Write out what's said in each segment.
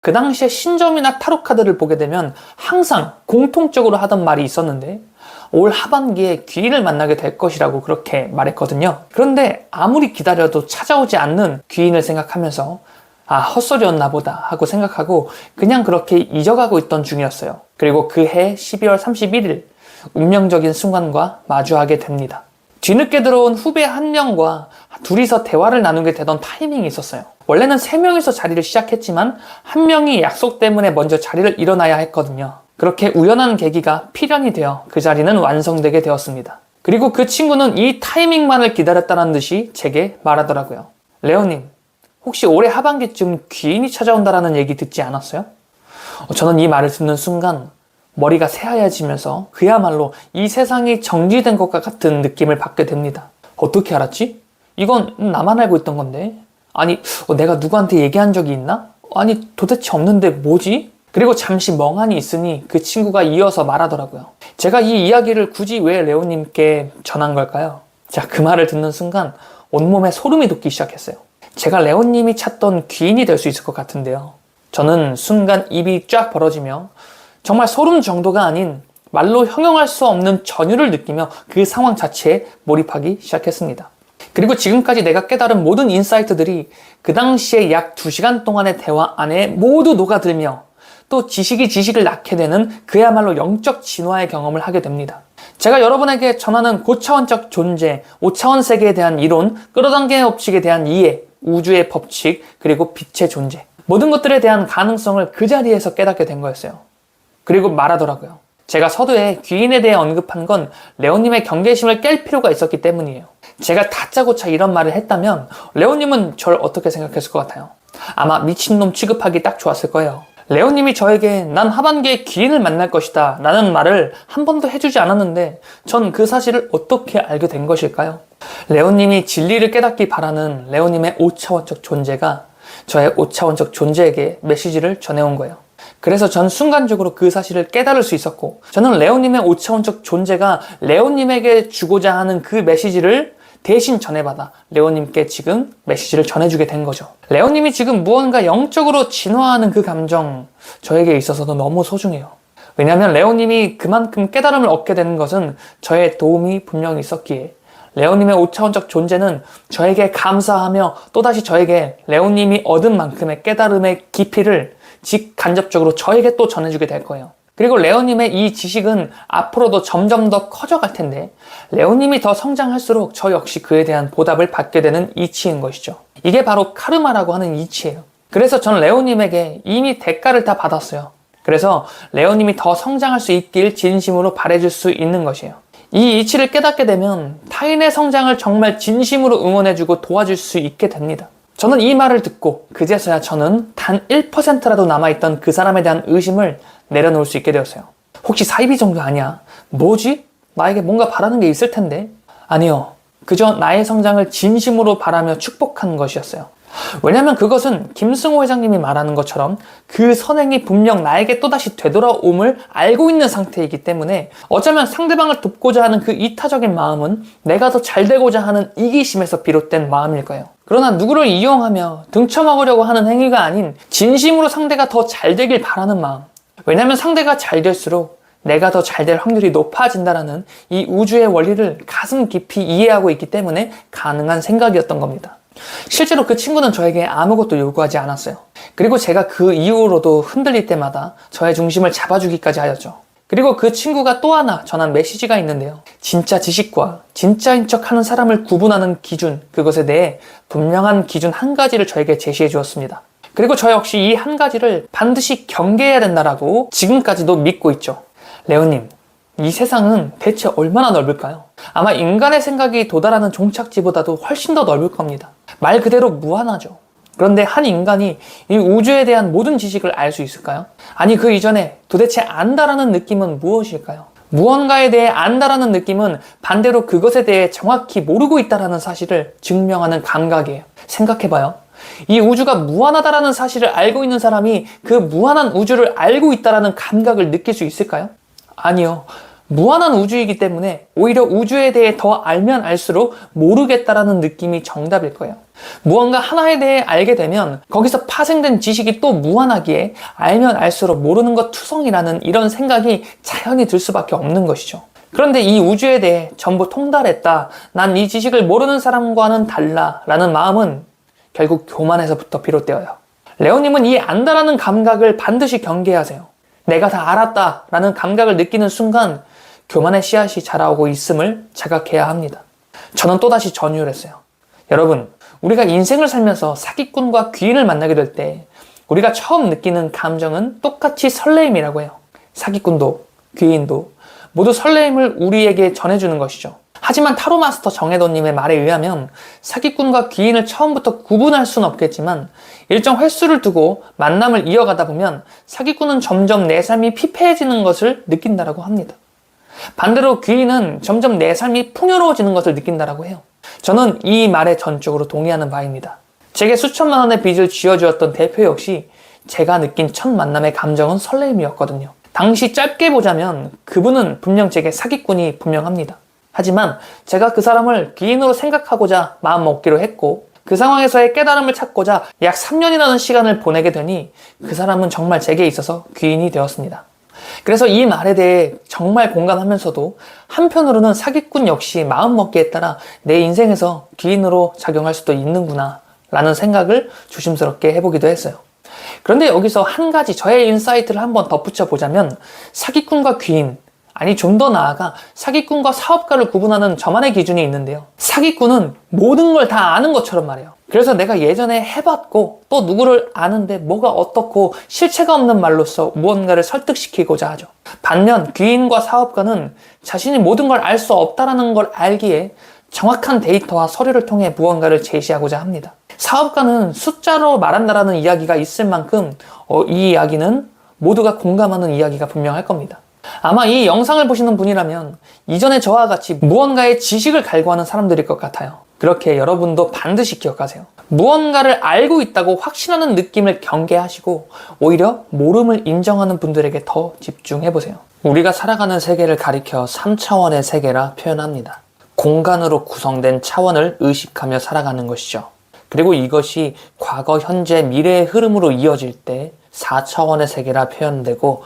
그 당시에 신점이나 타로 카드를 보게 되면 항상 공통적으로 하던 말이 있었는데 올 하반기에 귀인을 만나게 될 것이라고 그렇게 말했거든요. 그런데 아무리 기다려도 찾아오지 않는 귀인을 생각하면서 아, 헛소리였나 보다 하고 생각하고 그냥 그렇게 잊어가고 있던 중이었어요. 그리고 그 해 12월 31일 운명적인 순간과 마주하게 됩니다. 뒤늦게 들어온 후배 한 명과 둘이서 대화를 나누게 되던 타이밍이 있었어요. 원래는 세 명이서 자리를 시작했지만 한 명이 약속 때문에 먼저 자리를 일어나야 했거든요. 그렇게 우연한 계기가 필연이 되어 그 자리는 완성되게 되었습니다. 그리고 그 친구는 이 타이밍만을 기다렸다는 듯이 제게 말하더라고요. 레오님, 혹시 올해 하반기쯤 귀인이 찾아온다라는 얘기 듣지 않았어요? 어, 저는 이 말을 듣는 순간 머리가 새하얘지면서 그야말로 이 세상이 정지된 것과 같은 느낌을 받게 됩니다. 어떻게 알았지? 이건 나만 알고 있던 건데. 아니, 어, 내가 누구한테 얘기한 적이 있나? 아니, 도대체 없는데 뭐지? 그리고 잠시 멍하니 있으니 그 친구가 이어서 말하더라고요. 제가 이 이야기를 굳이 왜 레오님께 전한 걸까요? 자, 그 말을 듣는 순간 온몸에 소름이 돋기 시작했어요. 제가 레오님이 찾던 귀인이 될 수 있을 것 같은데요. 저는 순간 입이 쫙 벌어지며 정말 소름 정도가 아닌 말로 형용할 수 없는 전율을 느끼며 그 상황 자체에 몰입하기 시작했습니다. 그리고 지금까지 내가 깨달은 모든 인사이트들이 그 당시에 약 2시간 동안의 대화 안에 모두 녹아들며 또 지식이 지식을 낳게 되는 그야말로 영적 진화의 경험을 하게 됩니다. 제가 여러분에게 전하는 고차원적 존재, 5차원 세계에 대한 이론, 끌어당김의 법칙에 대한 이해, 우주의 법칙, 그리고 빛의 존재. 모든 것들에 대한 가능성을 그 자리에서 깨닫게 된 거였어요. 그리고 말하더라고요. 제가 서두에 귀인에 대해 언급한 건 레오님의 경계심을 깰 필요가 있었기 때문이에요. 제가 다짜고짜 이런 말을 했다면 레오님은 절 어떻게 생각했을 것 같아요? 아마 미친놈 취급하기 딱 좋았을 거예요. 레오님이 저에게 난 하반기에 귀인을 만날 것이다 라는 말을 한 번도 해주지 않았는데 전 그 사실을 어떻게 알게 된 것일까요? 레오님이 진리를 깨닫기 바라는 레오님의 5차원적 존재가 저의 5차원적 존재에게 메시지를 전해온 거예요. 그래서 전 순간적으로 그 사실을 깨달을 수 있었고 저는 레오님의 5차원적 존재가 레오님에게 주고자 하는 그 메시지를 대신 전해받아 레오님께 지금 메시지를 전해주게 된 거죠. 레오님이 지금 무언가 영적으로 진화하는 그 감정 저에게 있어서도 너무 소중해요. 왜냐하면 레오님이 그만큼 깨달음을 얻게 되는 것은 저의 도움이 분명히 있었기에 레오님의 5차원적 존재는 저에게 감사하며 또다시 저에게 레오님이 얻은 만큼의 깨달음의 깊이를 직간접적으로 저에게 또 전해주게 될 거예요. 그리고 레오님의 이 지식은 앞으로도 점점 더 커져갈 텐데 레오님이 더 성장할수록 저 역시 그에 대한 보답을 받게 되는 이치인 것이죠. 이게 바로 카르마라고 하는 이치예요. 그래서 전 레오님에게 이미 대가를 다 받았어요. 그래서 레오님이 더 성장할 수 있길 진심으로 바래줄 수 있는 것이에요. 이 이치를 깨닫게 되면 타인의 성장을 정말 진심으로 응원해주고 도와줄 수 있게 됩니다. 저는 이 말을 듣고 그제서야 저는 단 1%라도 남아있던 그 사람에 대한 의심을 내려놓을 수 있게 되었어요. 혹시 사이비 정도 아니야? 뭐지? 나에게 뭔가 바라는 게 있을 텐데? 아니요. 그저 나의 성장을 진심으로 바라며 축복한 것이었어요. 왜냐면 그것은 김승호 회장님이 말하는 것처럼 그 선행이 분명 나에게 또다시 되돌아옴을 알고 있는 상태이기 때문에 어쩌면 상대방을 돕고자 하는 그 이타적인 마음은 내가 더 잘 되고자 하는 이기심에서 비롯된 마음일 거예요. 그러나 누구를 이용하며 등쳐먹으려고 하는 행위가 아닌 진심으로 상대가 더 잘 되길 바라는 마음. 왜냐면 상대가 잘 될수록 내가 더 잘 될 확률이 높아진다라는 이 우주의 원리를 가슴 깊이 이해하고 있기 때문에 가능한 생각이었던 겁니다. 실제로 그 친구는 저에게 아무것도 요구하지 않았어요. 그리고 제가 그 이후로도 흔들릴 때마다 저의 중심을 잡아주기까지 하였죠. 그리고 그 친구가 또 하나 전한 메시지가 있는데요. 진짜 지식과 진짜인 척 하는 사람을 구분하는 기준, 그것에 대해 분명한 기준 한 가지를 저에게 제시해 주었습니다. 그리고 저 역시 이 한 가지를 반드시 경계해야 된다라고 지금까지도 믿고 있죠. 레오님, 이 세상은 대체 얼마나 넓을까요? 아마 인간의 생각이 도달하는 종착지보다도 훨씬 더 넓을 겁니다. 말 그대로 무한하죠. 그런데 한 인간이 이 우주에 대한 모든 지식을 알 수 있을까요? 아니 그 이전에 도대체 안다라는 느낌은 무엇일까요? 무언가에 대해 안다라는 느낌은 반대로 그것에 대해 정확히 모르고 있다라는 사실을 증명하는 감각이에요. 생각해봐요. 이 우주가 무한하다라는 사실을 알고 있는 사람이 그 무한한 우주를 알고 있다라는 감각을 느낄 수 있을까요? 아니요. 무한한 우주이기 때문에 오히려 우주에 대해 더 알면 알수록 모르겠다라는 느낌이 정답일 거예요. 무언가 하나에 대해 알게 되면 거기서 파생된 지식이 또 무한하기에 알면 알수록 모르는 것 투성이라는 이런 생각이 자연히 들 수밖에 없는 것이죠. 그런데 이 우주에 대해 전부 통달했다. 난 이 지식을 모르는 사람과는 달라. 라는 마음은 결국 교만에서부터 비롯되어요. 레오님은 이 안다라는 감각을 반드시 경계하세요. 내가 다 알았다. 라는 감각을 느끼는 순간 교만의 씨앗이 자라오고 있음을 자각해야 합니다. 저는 또다시 전유를 했어요. 여러분, 우리가 인생을 살면서 사기꾼과 귀인을 만나게 될 때 우리가 처음 느끼는 감정은 똑같이 설레임이라고 해요. 사기꾼도 귀인도 모두 설레임을 우리에게 전해주는 것이죠. 하지만 타로 마스터 정혜도님의 말에 의하면 사기꾼과 귀인을 처음부터 구분할 수는 없겠지만 일정 횟수를 두고 만남을 이어가다 보면 사기꾼은 점점 내 삶이 피폐해지는 것을 느낀다라고 합니다. 반대로 귀인은 점점 내 삶이 풍요로워지는 것을 느낀다라고 해요. 저는 이 말에 전적으로 동의하는 바입니다. 제게 수천만 원의 빚을 쥐어주었던 대표 역시 제가 느낀 첫 만남의 감정은 설레임이었거든요. 당시 짧게 보자면 그분은 분명 제게 사기꾼이 분명합니다. 하지만 제가 그 사람을 귀인으로 생각하고자 마음 먹기로 했고 그 상황에서의 깨달음을 찾고자 약 3년이라는 시간을 보내게 되니 그 사람은 정말 제게 있어서 귀인이 되었습니다. 그래서 이 말에 대해 정말 공감하면서도 한편으로는 사기꾼 역시 마음먹기에 따라 내 인생에서 귀인으로 작용할 수도 있는구나 라는 생각을 조심스럽게 해보기도 했어요. 그런데 여기서 한 가지 저의 인사이트를 한번 덧붙여 보자면 사기꾼과 귀인, 아니 좀 더 나아가 사기꾼과 사업가를 구분하는 저만의 기준이 있는데요. 사기꾼은 모든 걸 다 아는 것처럼 말해요. 그래서 내가 예전에 해봤고 또 누구를 아는데 뭐가 어떻고 실체가 없는 말로써 무언가를 설득시키고자 하죠. 반면 귀인과 사업가는 자신이 모든 걸 알 수 없다라는 걸 알기에 정확한 데이터와 서류를 통해 무언가를 제시하고자 합니다. 사업가는 숫자로 말한다라는 이야기가 있을 만큼 어, 이 이야기는 모두가 공감하는 이야기가 분명할 겁니다. 아마 이 영상을 보시는 분이라면 이전에 저와 같이 무언가의 지식을 갈구하는 사람들일 것 같아요. 그렇게 여러분도 반드시 기억하세요. 무언가를 알고 있다고 확신하는 느낌을 경계하시고 오히려 모름을 인정하는 분들에게 더 집중해 보세요. 우리가 살아가는 세계를 가리켜 3차원의 세계라 표현합니다. 공간으로 구성된 차원을 의식하며 살아가는 것이죠. 그리고 이것이 과거, 현재, 미래의 흐름으로 이어질 때 4차원의 세계라 표현되고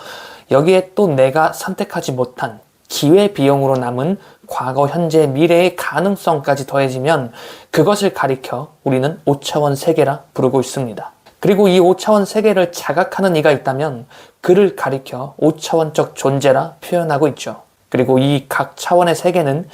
여기에 또 내가 선택하지 못한 기회 비용으로 남은 과거, 현재, 미래의 가능성까지 더해지면 그것을 가리켜 우리는 5차원 세계라 부르고 있습니다. 그리고 이 5차원 세계를 자각하는 이가 있다면 그를 가리켜 5차원적 존재라 표현하고 있죠. 그리고 이 각 차원의 세계는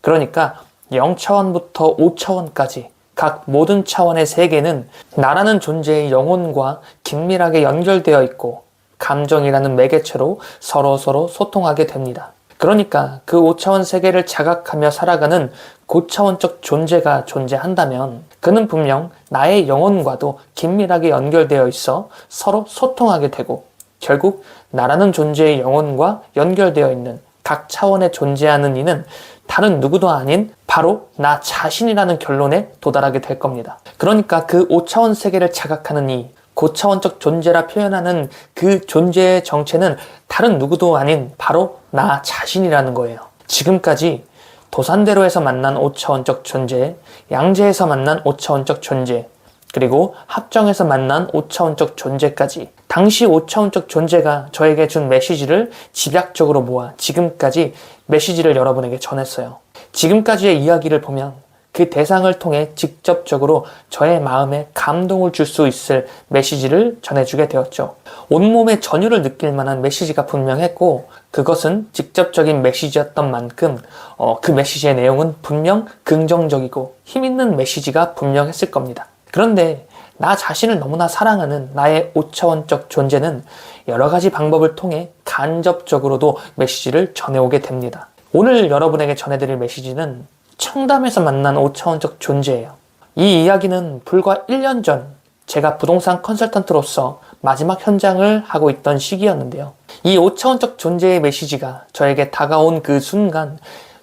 그러니까 0차원부터 5차원까지 각 모든 차원의 세계는 나라는 존재의 영혼과 긴밀하게 연결되어 있고 감정이라는 매개체로 서로 서로 소통하게 됩니다. 그러니까 그 5차원 세계를 자각하며 살아가는 고차원적 존재가 존재한다면 그는 분명 나의 영혼과도 긴밀하게 연결되어 있어 서로 소통하게 되고 결국 나라는 존재의 영혼과 연결되어 있는 각 차원에 존재하는 이는 다른 누구도 아닌 바로 나 자신이라는 결론에 도달하게 될 겁니다. 그러니까 그 5차원 세계를 자각하는 이 고차원적 존재라 표현하는 그 존재의 정체는 다른 누구도 아닌 바로 나 자신이라는 거예요. 지금까지 도산대로에서 만난 5차원적 존재, 양재에서 만난 5차원적 존재, 그리고 합정에서 만난 5차원적 존재까지 당시 5차원적 존재가 저에게 준 메시지를 집약적으로 모아 지금까지 메시지를 여러분에게 전했어요. 지금까지의 이야기를 보면 그 대상을 통해 직접적으로 저의 마음에 감동을 줄 수 있을 메시지를 전해주게 되었죠. 온몸에 전율을 느낄 만한 메시지가 분명했고 그것은 직접적인 메시지였던 만큼 어, 그 메시지의 내용은 분명 긍정적이고 힘있는 메시지가 분명했을 겁니다. 그런데 나 자신을 너무나 사랑하는 나의 5차원적 존재는 여러 가지 방법을 통해 간접적으로도 메시지를 전해오게 됩니다. 오늘 여러분에게 전해드릴 메시지는 청담에서 만난 5차원적 존재예요. 이 이야기는 불과 1년 전 제가 부동산 컨설턴트로서 마지막 현장을 하고 있던 시기였는데요. 이 5차원적 존재의 메시지가 저에게 다가온 그 순간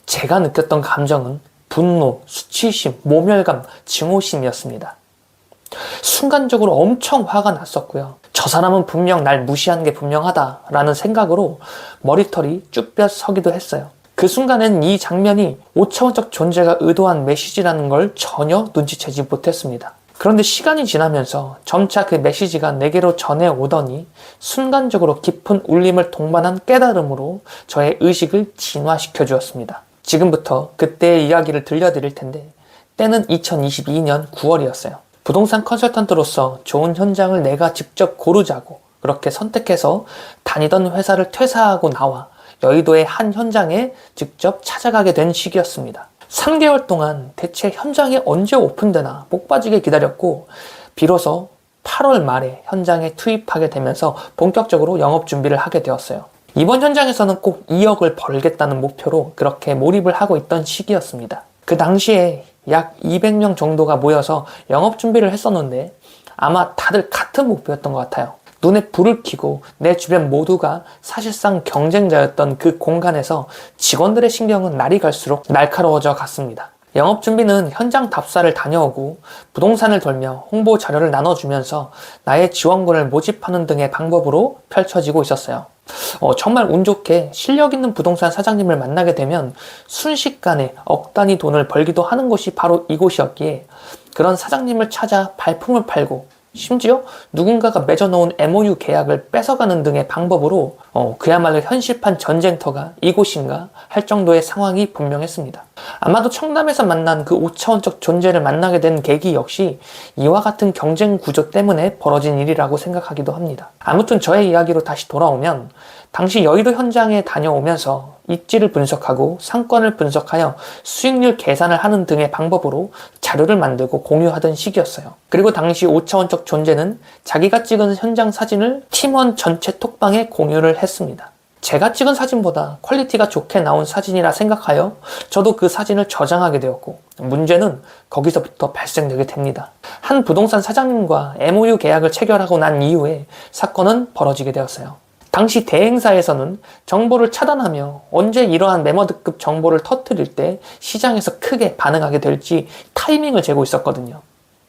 제가 느꼈던 감정은 분노, 수치심, 모멸감, 증오심이었습니다. 순간적으로 엄청 화가 났었고요. 저 사람은 분명 날 무시하는 게 분명하다라는 생각으로 머리털이 쭈뼛 서기도 했어요. 그 순간엔 이 장면이 5차원적 존재가 의도한 메시지라는 걸 전혀 눈치채지 못했습니다. 그런데 시간이 지나면서 점차 그 메시지가 내게로 전해오더니 순간적으로 깊은 울림을 동반한 깨달음으로 저의 의식을 진화시켜 주었습니다. 지금부터 그때의 이야기를 들려드릴 텐데 때는 2022년 9월이었어요. 부동산 컨설턴트로서 좋은 현장을 내가 직접 고르자고 그렇게 선택해서 다니던 회사를 퇴사하고 나와 여의도의 한 현장에 직접 찾아가게 된 시기였습니다. 3개월 동안 대체 현장이 언제 오픈되나 목 빠지게 기다렸고 비로소 8월 말에 현장에 투입하게 되면서 본격적으로 영업 준비를 하게 되었어요. 이번 현장에서는 꼭 2억을 벌겠다는 목표로 그렇게 몰입을 하고 있던 시기였습니다. 그 당시에 약 200명 정도가 모여서 영업 준비를 했었는데 아마 다들 같은 목표였던 것 같아요. 눈에 불을 켜고 내 주변 모두가 사실상 경쟁자였던 그 공간에서 직원들의 신경은 날이 갈수록 날카로워져 갔습니다. 영업 준비는 현장 답사를 다녀오고 부동산을 돌며 홍보 자료를 나눠주면서 나의 지원군을 모집하는 등의 방법으로 펼쳐지고 있었어요. 어, 정말 운 좋게 실력 있는 부동산 사장님을 만나게 되면 순식간에 억 단위 돈을 벌기도 하는 곳이 바로 이곳이었기에 그런 사장님을 찾아 발품을 팔고 심지어 누군가가 맺어놓은 MOU 계약을 뺏어가는 등의 방법으로 어, 그야말로 현실판 전쟁터가 이곳인가 할 정도의 상황이 분명했습니다. 아마도 청담에서 만난 그 5차원적 존재를 만나게 된 계기 역시 이와 같은 경쟁 구조 때문에 벌어진 일이라고 생각하기도 합니다. 아무튼 저의 이야기로 다시 돌아오면 당시 여의도 현장에 다녀오면서 입지를 분석하고 상권을 분석하여 수익률 계산을 하는 등의 방법으로 자료를 만들고 공유하던 시기였어요. 그리고 당시 5차원적 존재는 자기가 찍은 현장 사진을 팀원 전체 톡방에 공유를 했습니다. 제가 찍은 사진보다 퀄리티가 좋게 나온 사진이라 생각하여 저도 그 사진을 저장하게 되었고 문제는 거기서부터 발생되게 됩니다. 한 부동산 사장님과 MOU 계약을 체결하고 난 이후에 사건은 벌어지게 되었어요. 당시 대행사에서는 정보를 차단하며 언제 이러한 메머드급 정보를 터뜨릴 때 시장에서 크게 반응하게 될지 타이밍을 재고 있었거든요.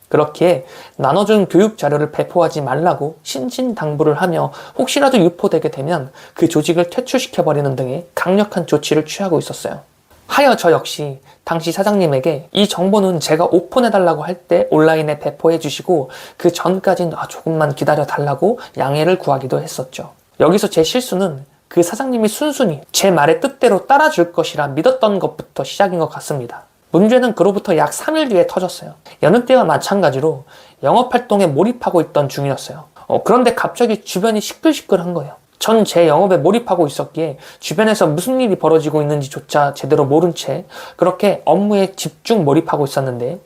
그렇기에 나눠준 교육 자료를 배포하지 말라고 신신당부를 하며 혹시라도 유포되게 되면 그 조직을 퇴출시켜버리는 등의 강력한 조치를 취하고 있었어요. 하여 저 역시 당시 사장님에게 이 정보는 제가 오픈해달라고 할 때 온라인에 배포해 주시고 그 전까진 아, 조금만 기다려 달라고 양해를 구하기도 했었죠. 여기서 제 실수는 그 사장님이 순순히 제 말의 뜻대로 따라줄 것이라 믿었던 것부터 시작인 것 같습니다. 문제는 그로부터 약 3일 뒤에 터졌어요. 여느 때와 마찬가지로 영업 활동에 몰입하고 있던 중이었어요. 어, 그런데 갑자기 주변이 시끌시끌한 거예요. 전 제 영업에 몰입하고 있었기에 주변에서 무슨 일이 벌어지고 있는지조차 제대로 모른 채 그렇게 업무에 집중 몰입하고 있었는데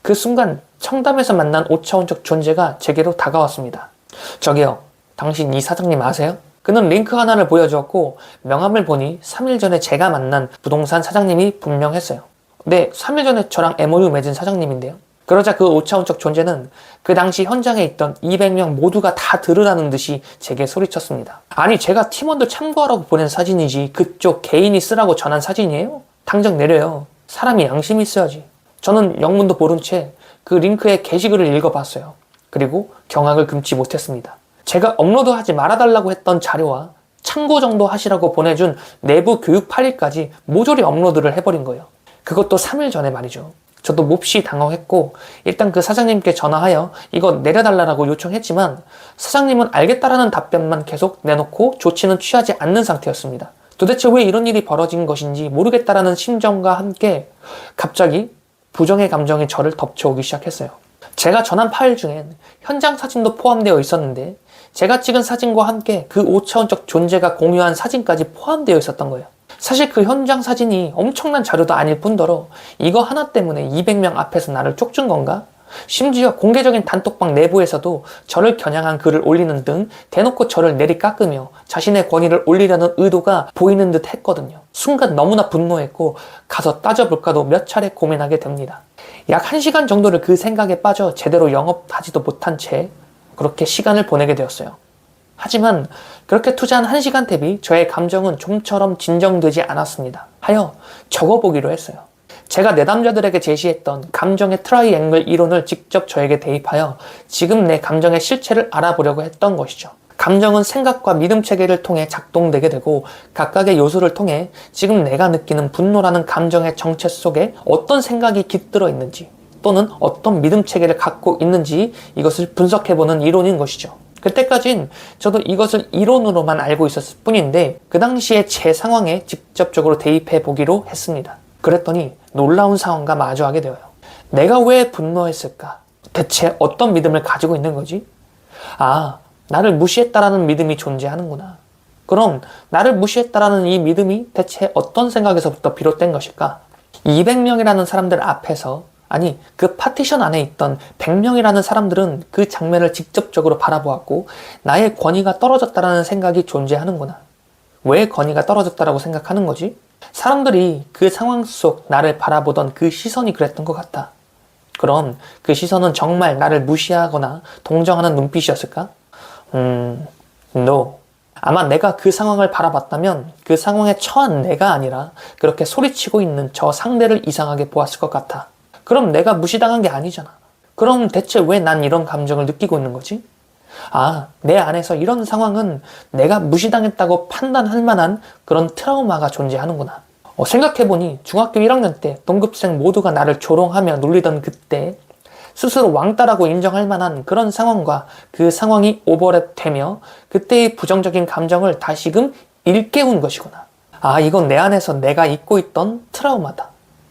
그 순간 청담에서 만난 5차원적 존재가 제게로 다가왔습니다. 저기요, 당신 이 사장님 아세요? 그는 링크 하나를 보여주었고 명함을 보니 3일 전에 제가 만난 부동산 사장님이 분명했어요. 네, 3일 전에 저랑 MOU 맺은 사장님인데요. 그러자 그 5차원적 존재는 그 당시 현장에 있던 200명 모두가 다 들으라는 듯이 제게 소리쳤습니다. 아니, 제가 팀원들 참고하라고 보낸 사진이지 그쪽 개인이 쓰라고 전한 사진이에요? 당장 내려요. 사람이 양심이 있어야지. 저는 영문도 모른 채 그 링크의 게시글을 읽어봤어요. 그리고 경악을 금치 못했습니다. 제가 업로드하지 말아달라고 했던 자료와 참고 정도 하시라고 보내준 내부 교육 파일까지 모조리 업로드를 해버린 거예요. 그것도 3일 전에 말이죠. 저도 몹시 당황했고 일단 그 사장님께 전화하여 이거 내려달라고 요청했지만 사장님은 알겠다라는 답변만 계속 내놓고 조치는 취하지 않는 상태였습니다. 도대체 왜 이런 일이 벌어진 것인지 모르겠다라는 심정과 함께 갑자기 부정의 감정이 저를 덮쳐오기 시작했어요. 제가 전한 파일 중엔 현장 사진도 포함되어 있었는데 제가 찍은 사진과 함께 그 5차원적 존재가 공유한 사진까지 포함되어 있었던 거예요. 사실 그 현장 사진이 엄청난 자료도 아닐 뿐더러 이거 하나 때문에 200명 앞에서 나를 쪽준 건가? 심지어 공개적인 단톡방 내부에서도 저를 겨냥한 글을 올리는 등 대놓고 저를 내리깎으며 자신의 권위를 올리려는 의도가 보이는 듯 했거든요. 순간 너무나 분노했고 가서 따져볼까도 몇 차례 고민하게 됩니다. 약 1시간 정도를 그 생각에 빠져 제대로 영업하지도 못한 채 그렇게 시간을 보내게 되었어요. 하지만 그렇게 투자한 1시간 대비 저의 감정은 좀처럼 진정되지 않았습니다. 하여 적어보기로 했어요. 제가 내담자들에게 제시했던 감정의 트라이앵글 이론을 직접 저에게 대입하여 지금 내 감정의 실체를 알아보려고 했던 것이죠. 감정은 생각과 믿음 체계를 통해 작동되게 되고 각각의 요소를 통해 지금 내가 느끼는 분노라는 감정의 정체 속에 어떤 생각이 깃들어 있는지 또는 어떤 믿음 체계를 갖고 있는지 이것을 분석해보는 이론인 것이죠. 그때까진 저도 이것을 이론으로만 알고 있었을 뿐인데 그 당시에 제 상황에 직접적으로 대입해 보기로 했습니다. 그랬더니 놀라운 상황과 마주하게 되어요. 내가 왜 분노했을까? 대체 어떤 믿음을 가지고 있는 거지? 아, 나를 무시했다라는 믿음이 존재하는구나. 그럼 나를 무시했다라는 이 믿음이 대체 어떤 생각에서부터 비롯된 것일까? 200명이라는 사람들 앞에서 아니 그 파티션 안에 있던 100명이라는 사람들은 그 장면을 직접적으로 바라보았고 나의 권위가 떨어졌다라는 생각이 존재하는구나. 왜 권위가 떨어졌다라고 생각하는 거지? 사람들이 그 상황 속 나를 바라보던 그 시선이 그랬던 것 같다. 그럼 그 시선은 정말 나를 무시하거나 동정하는 눈빛이었을까? 음, no. 아마 내가 그 상황을 바라봤다면 그 상황에 처한 내가 아니라 그렇게 소리치고 있는 저 상대를 이상하게 보았을 것 같아. 그럼 내가 무시당한 게 아니잖아. 그럼 대체 왜 난 이런 감정을 느끼고 있는 거지? 아, 내 안에서 이런 상황은 내가 무시당했다고 판단할 만한 그런 트라우마가 존재하는구나. 어, 생각해보니 중학교 1학년 때 동급생 모두가 나를 조롱하며 놀리던 그때 스스로 왕따라고 인정할 만한 그런 상황과 그 상황이 오버랩되며 그때의 부정적인 감정을 다시금 일깨운 것이구나. 아, 이건 내 안에서 내가 잊고 있던 트라우마다.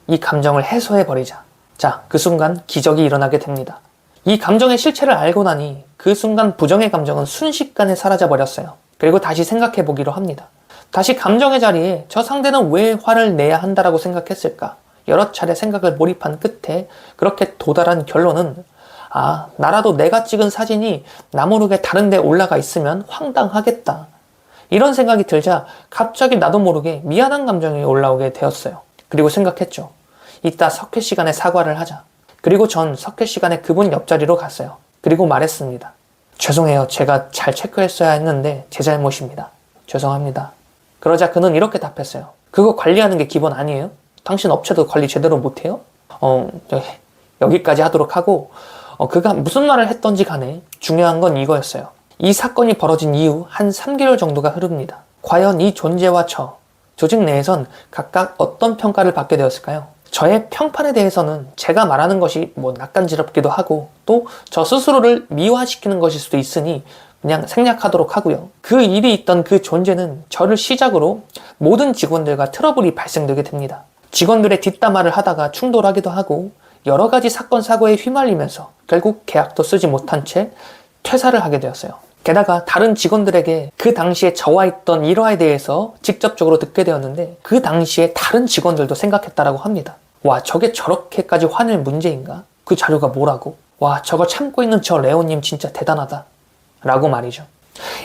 이 감정을 해소해버리자. 자, 그 순간 기적이 일어나게 됩니다. 이 감정의 실체를 알고 나니 그 순간 부정의 감정은 순식간에 사라져 버렸어요. 그리고 다시 생각해 보기로 합니다. 다시 감정의 자리에 저 상대는 왜 화를 내야 한다라고 생각했을까? 여러 차례 생각을 몰입한 끝에 그렇게 도달한 결론은 아, 나라도 내가 찍은 사진이 나 모르게 다른 데 올라가 있으면 황당하겠다. 이런 생각이 들자 갑자기 나도 모르게 미안한 감정이 올라오게 되었어요. 그리고 생각했죠. 이따 석회 시간에 사과를 하자. 그리고 전 석회 시간에 그분 옆자리로 갔어요. 그리고 말했습니다. 죄송해요. 제가 잘 체크했어야 했는데 제 잘못입니다. 죄송합니다. 그러자 그는 이렇게 답했어요. 그거 관리하는 게 기본 아니에요? 당신 업체도 관리 제대로 못해요? 어, 여기까지 하도록 하고, 어, 그가 무슨 말을 했던지 간에 중요한 건 이거였어요. 이 사건이 벌어진 이후 한 3개월 정도가 흐릅니다. 과연 이 존재와 저, 조직 내에선 각각 어떤 평가를 받게 되었을까요? 저의 평판에 대해서는 제가 말하는 것이 뭐 낯간지럽기도 하고 또 저 스스로를 미화시키는 것일 수도 있으니 그냥 생략하도록 하고요. 그 일이 있던 그 존재는 저를 시작으로 모든 직원들과 트러블이 발생되게 됩니다. 직원들의 뒷담화를 하다가 충돌하기도 하고 여러 가지 사건 사고에 휘말리면서 결국 계약도 쓰지 못한 채 퇴사를 하게 되었어요. 게다가 다른 직원들에게 그 당시에 저와 있던 일화에 대해서 직접적으로 듣게 되었는데 그 당시에 다른 직원들도 생각했다라고 합니다. 와, 저게 저렇게까지 화낼 문제인가? 그 자료가 뭐라고? 와, 저거 참고 있는 저 레오님 진짜 대단하다. 라고 말이죠.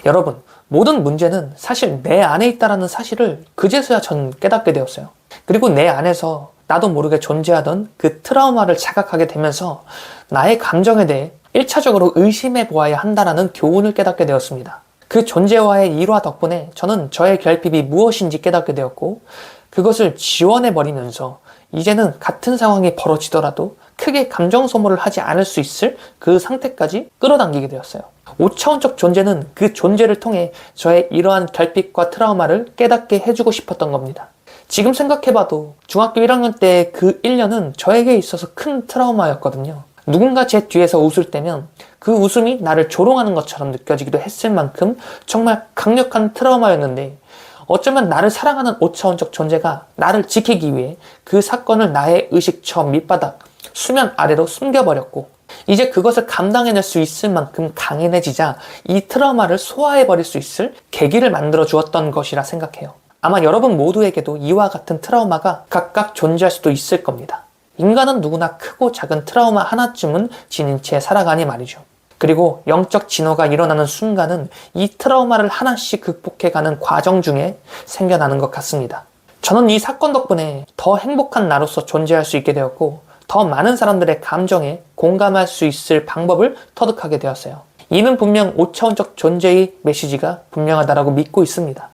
여러분, 모든 문제는 사실 내 안에 있다라는 사실을 그제서야 전 깨닫게 되었어요. 그리고 내 안에서 나도 모르게 존재하던 그 트라우마를 자각하게 되면서 나의 감정에 대해 1차적으로 의심해 보아야 한다라는 교훈을 깨닫게 되었습니다. 그 존재와의 일화 덕분에 저는 저의 결핍이 무엇인지 깨닫게 되었고 그것을 지원해 버리면서 이제는 같은 상황이 벌어지더라도 크게 감정 소모를 하지 않을 수 있을 그 상태까지 끌어당기게 되었어요. 5차원적 존재는 그 존재를 통해 저의 이러한 결핍과 트라우마를 깨닫게 해주고 싶었던 겁니다. 지금 생각해봐도 중학교 1학년 때 그 1년은 저에게 있어서 큰 트라우마였거든요. 누군가 제 뒤에서 웃을 때면 그 웃음이 나를 조롱하는 것처럼 느껴지기도 했을 만큼 정말 강력한 트라우마였는데 어쩌면 나를 사랑하는 5차원적 존재가 나를 지키기 위해 그 사건을 나의 의식 저 밑바닥, 수면 아래로 숨겨버렸고 이제 그것을 감당해낼 수 있을 만큼 강인해지자 이 트라우마를 소화해버릴 수 있을 계기를 만들어 주었던 것이라 생각해요. 아마 여러분 모두에게도 이와 같은 트라우마가 각각 존재할 수도 있을 겁니다. 인간은 누구나 크고 작은 트라우마 하나쯤은 지닌 채 살아가니 말이죠. 그리고 영적 진화가 일어나는 순간은 이 트라우마를 하나씩 극복해가는 과정 중에 생겨나는 것 같습니다. 저는 이 사건 덕분에 더 행복한 나로서 존재할 수 있게 되었고, 더 많은 사람들의 감정에 공감할 수 있을 방법을 터득하게 되었어요. 이는 분명 5차원적 존재의 메시지가 분명하다라고 믿고 있습니다.